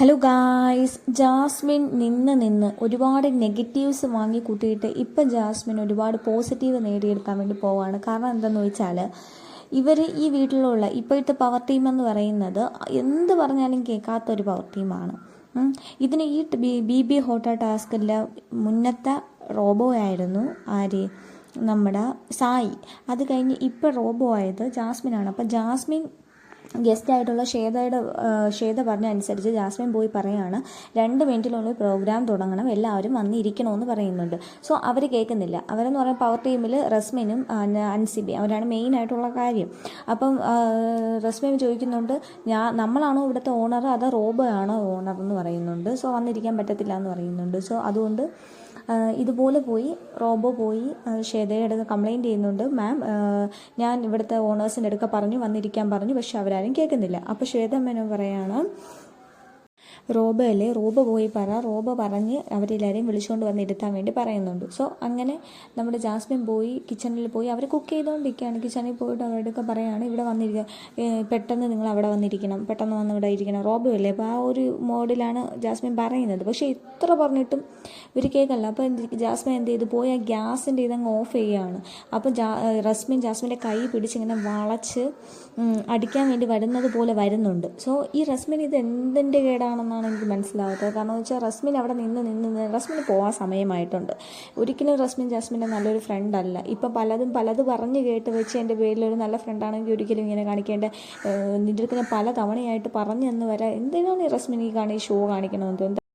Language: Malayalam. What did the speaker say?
ഹലോ ഗായ്സ് ജാസ്മിൻ നിന്ന് നിന്ന് ഒരുപാട് നെഗറ്റീവ്സ് വാങ്ങി കൂട്ടിയിട്ട് ഇപ്പം ജാസ്മിൻ ഒരുപാട് പോസിറ്റീവ് നേടിയെടുക്കാൻ വേണ്ടി പോവാണ്. കാരണം എന്താണെന്ന് വെച്ചാൽ ഇവർ ഈ വീട്ടിലുള്ള ഇപ്പോഴത്തെ പവർ ടീം എന്ന് പറയുന്നത് എന്ത് പറഞ്ഞാലും കേൾക്കാത്ത ഒരു പവർ ടീമാണ്. ഇതിന് ഈ ബി- ബി ഹോട്ട ടാസ്കിലെ മുന്നത്തെ റോബോ ആയിരുന്നു. ആര്? നമ്മുടെ സായി. അത് കഴിഞ്ഞ് ഇപ്പം റോബോ ആയത് ജാസ്മിനാണ്. അപ്പം ജാസ്മിൻ ഗസ്റ്റ് ആയിട്ടുള്ള ശ്വേതയുടെ ആ, ശ്വേത പറഞ്ഞ അനുസരിച്ച് ജാസ്മിൻ പോയി പറയാണ് രണ്ട് മിനിറ്റിനുള്ളിൽ പ്രോഗ്രാം തുടങ്ങണം എല്ലാവരും വന്നിരിക്കണമെന്ന് പറയുന്നുണ്ട്. സോ അവർ കേൾക്കുന്നില്ല. അവരെന്ന് പറയുമ്പോൾ പവർ ടീമിൽ റസ്മിനും അൻസിബി അവരാണ് മെയിൻ ആയിട്ടുള്ള കാര്യം. അപ്പം റസ്മിൻ ചോദിക്കുന്നുണ്ട് ഞാൻ നമ്മളാണോ ഇവിടുത്തെ ഓണർ അതോ റോബ് ആണോ ഓണർ എന്ന് പറയുന്നുണ്ട്? സോ വന്നിരിക്കാൻ പറ്റത്തില്ല എന്ന് പറയുന്നുണ്ട്. സോ അതുകൊണ്ട് ഇതുപോലെ പോയി റോബോ പോയി ഷേതയുടെ കംപ്ലൈന്റ് ചെയ്യുന്നുണ്ട്. മാം ഞാൻ ഇവിടുത്തെ ഓണേഴ്സിന്റെ അടുക്ക പറഞ്ഞു വന്നിരിക്കാൻ പറഞ്ഞു പക്ഷെ അവരാരും കേൾക്കുന്നില്ല. അപ്പോൾ ശ്വേത മേനോൻ പറയാണ് റോബ അല്ലേ റോബ പോയി പറ. റോബ പറഞ്ഞ് അവരെല്ലാവരെയും വിളിച്ചുകൊണ്ട് വന്ന് ഇരുത്താൻ വേണ്ടി പറയുന്നുണ്ട്. സോ അങ്ങനെ നമ്മുടെ ജാസ്മിൻ പോയി കിച്ചണിൽ പോയി അവർ കുക്ക് ചെയ്തുകൊണ്ടിരിക്കുകയാണ് കിച്ചണിൽ പോയിട്ട് അവരോടൊക്കെ പറയുകയാണ് ഇവിടെ വന്നിരിക്കുക പെട്ടെന്ന് നിങ്ങൾ അവിടെ വന്നിരിക്കണം. പെട്ടെന്ന് വന്ന് ഇവിടെ ഇരിക്കണം. റോബോ അല്ലേ? അപ്പോൾ ആ ഒരു മോഡിലാണ് ജാസ്മിൻ പറയുന്നത്. പക്ഷേ ഇത്ര പറഞ്ഞിട്ടും ഇവർ കേൾക്കല്ല അപ്പോൾ ജാസ്മിൻ എന്ത് ചെയ്തു? പോയി ആ ഗ്യാസിന്റെ ഇതങ്ങ് ഓഫ് ചെയ്യുകയാണ്. അപ്പോൾ ജാ റസ്മിൻ ജാസ്മിന്റെ കൈ പിടിച്ചിങ്ങനെ വളച്ച് അടിക്കാൻ വേണ്ടി വരുന്നത് പോലെ വരുന്നുണ്ട്. സോ ഈ റസ്മിൻ ഇത് എന്തിന്റെ കേടാണെന്നാണ് എനിക്ക് മനസ്സിലാവാത്തത്. കാരണം എന്ന് വെച്ചാൽ റസ്മിൻ അവിടെ നിന്ന് നിന്ന് റസ്മിന് പോകാൻ സമയമായിട്ടുണ്ട്. ഒരിക്കലും റസ്മിൻ ജാസ്മിന്റെ നല്ലൊരു ഫ്രണ്ട് അല്ല. ഇപ്പം പലതും പലത് പറഞ്ഞ് കേട്ട് വെച്ച് എന്റെ പേരിൽ ഒരു നല്ല ഫ്രണ്ടാണെങ്കിൽ ഒരിക്കലും ഇങ്ങനെ കാണിക്കേണ്ട നിന്റെ അടുത്ത് പല തവണയായിട്ട് പറഞ്ഞു എന്ന് വരെ. എന്തിനാണ് ഈ റസ്മിൻ ഈ കാണി ഷോ കാണിക്കണമെന്ന്